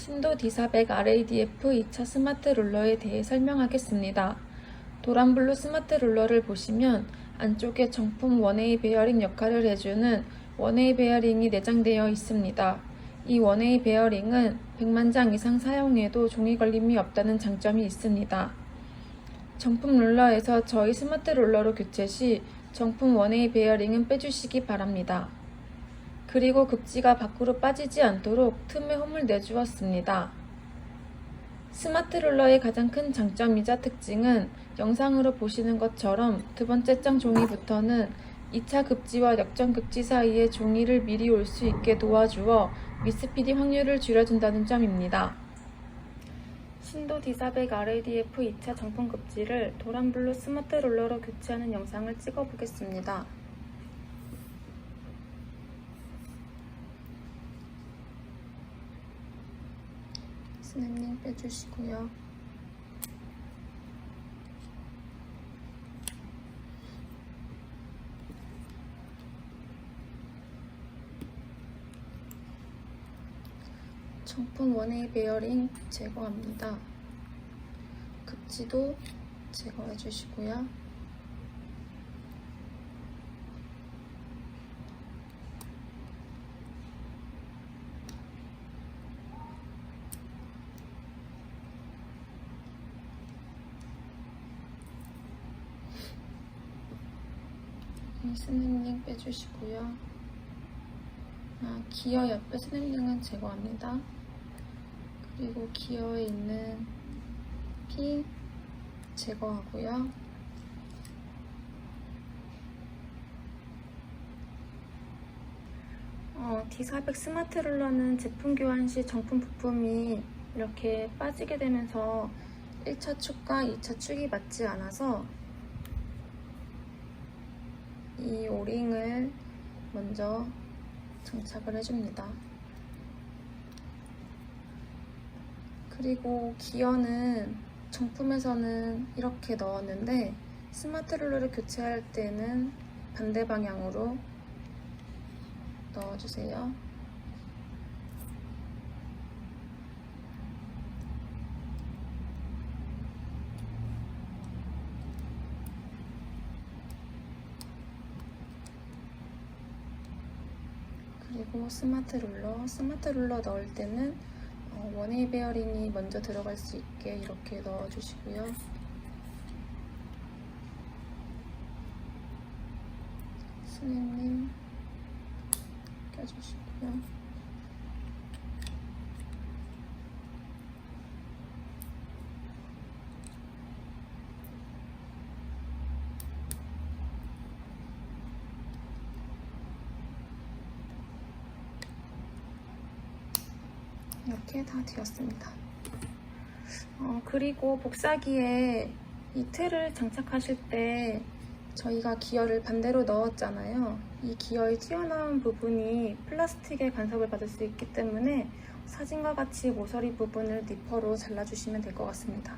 신도 D400 RADF 2차 스마트 롤러에 대해 설명하겠습니다. 도란블루 스마트 롤러를 보시면 안쪽에 정품 원웨이 베어링 역할을 해주는 원웨이 베어링이 내장되어 있습니다. 이 원웨이 베어링은 100만 장 이상 사용해도 종이 걸림이 없다는 장점이 있습니다. 정품 롤러에서 저희 스마트 롤러로 교체 시 정품 원웨이 베어링은 빼주시기 바랍니다. 그리고 급지가 밖으로 빠지지 않도록 틈에 홈을 내주었습니다. 스마트 롤러의 가장 큰 장점이자 특징은 영상으로 보시는 것처럼 두 번째 장 종이부터는 2차 급지와 역전 급지 사이에 종이를 미리 올 수 있게 도와주어 미스피디 확률을 줄여준다는 점입니다. 신도 D400 RADF 2차 정품 급지를 도란블루 스마트 롤러로 교체하는 영상을 찍어 보겠습니다. 스냅링 빼주시고요. 정품 원웨이 베어링 제거합니다. 급지도 제거해 주시고요. 스냅링 빼주시고요. 아, 기어 옆에 스냅링은 제거합니다. 그리고 기어에 있는 핀 제거하고요. 어, D400 스마트 롤러는 제품 교환 시 정품 부품이 이렇게 빠지게 되면서 1차 축과 2차 축이 맞지 않아서 이 오링을 먼저 장착을 해줍니다. 그리고 기어는 정품에서는 이렇게 넣었는데 스마트 롤러를 교체할 때는 반대 방향으로 넣어주세요. 그리고 스마트 롤러, 스마트 롤러 넣을 때는 어, 원웨이 베어링이 먼저 들어갈 수 있게 이렇게 넣어주시고요. 스냅님 껴주시고요. 이렇게 다 되었습니다. 어, 그리고 복사기에 이 틀을 장착하실 때 저희가 기어를 반대로 넣었잖아요. 이 기어의 튀어나온 부분이 플라스틱의 간섭을 받을 수 있기 때문에 사진과 같이 모서리 부분을 니퍼로 잘라주시면 될 것 같습니다.